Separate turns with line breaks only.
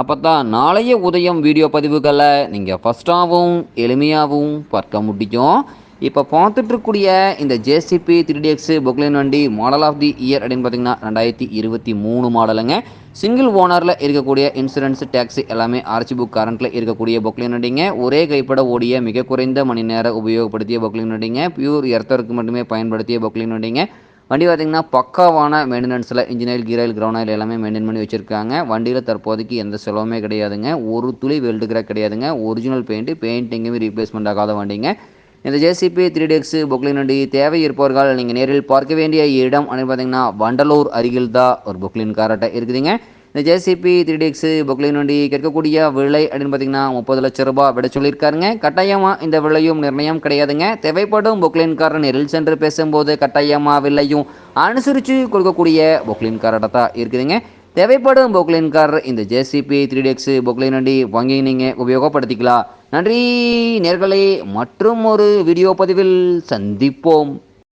அப்போ தான் நாளைய உதயம் வீடியோ பதிவுகளை நீங்கள் ஃபஸ்ட்டாகவும் எளிமையாகவும் பார்க்க முடியும். இப்போ பார்த்துட்ருக்கூடிய இந்த JCB three D X Poclain வண்டி மாடல் ஆஃப் தி இயர் அப்படின்னு பார்த்தீங்கன்னா ரெண்டாயிரத்தி இருபத்தி மூணு மாடலுங்க சிங்கிள் ஓனரில் இருக்கக்கூடிய இன்சூரன்ஸ் டேக்ஸ் எல்லாமே ஆர்ச்சி புக் கரண்ட்டில் இருக்கக்கூடிய பொக்லைன் வண்டிங்க. ஒரே கைப்பட ஓடிய மிக குறைந்த மணி நேரம் உபயோகப்படுத்திய பொக்லைன் வண்டிங்க. பியூர் எர்த்தருக்கு மட்டுமே பயன்படுத்திய பொக்லைன் வண்டிங்க. வண்டி பார்த்திங்கன்னா பக்காவான மெயின்டெனன்ஸில் engineer gear oil ground oil எல்லாமே மெயின்டைன் பண்ணி வச்சுருக்காங்க. வண்டியில் தற்போதைக்கு எந்த செலவுமே கிடையாதுங்க. ஒரு துளி வெல்டு கிராக் கிடையாதுங்க. ஒரிஜினல் பெயிண்ட்டு பெயிண்ட் எங்கேயுமே ரீப்ளேஸ்மெண்ட் ஆகாத வண்டிங்க. இந்த ஜேசிபி த்ரீ டெக்ஸு புக்லின் வண்டி தேவை இருப்பவர்கள் நீங்கள் நேரில் பார்க்க வேண்டிய இடம் அப்படின்னு பார்த்தீங்கன்னா வண்டலூர் அருகில் தான் ஒரு பொக்லின் காரட்டை இருக்குதுங்க. இந்த ஜேசிபி த்ரீ டிஎக்ஸு பொக்லைன் வண்டி கேட்கக்கூடிய விலை அப்படின்னு பார்த்தீங்கன்னா முப்பது லட்சம் ரூபாய் விட சொல்லியிருக்காருங்க. கட்டாயமாக இந்த விலையும் நிர்ணயம் கிடையாதுங்க. தேவைப்படும் பொக்லைன்காரர் நேரில் சென்று பேசும்போது கட்டாயமாக விலையும் அனுசரித்து கொடுக்கக்கூடிய பொக்லைன்காரர்கிட்ட தான் இருக்குதுங்க. தேவைப்படும் பொக்லைன்காரர் இந்த ஜேசிபி த்ரீ டிஎக்ஸு பொக்லைன் வண்டி வாங்கி நீங்கள் உபயோகப்படுத்திக்கலாம். நன்றி நேர்களை. மற்றும் ஒரு வீடியோ பதிவில் சந்திப்போம்.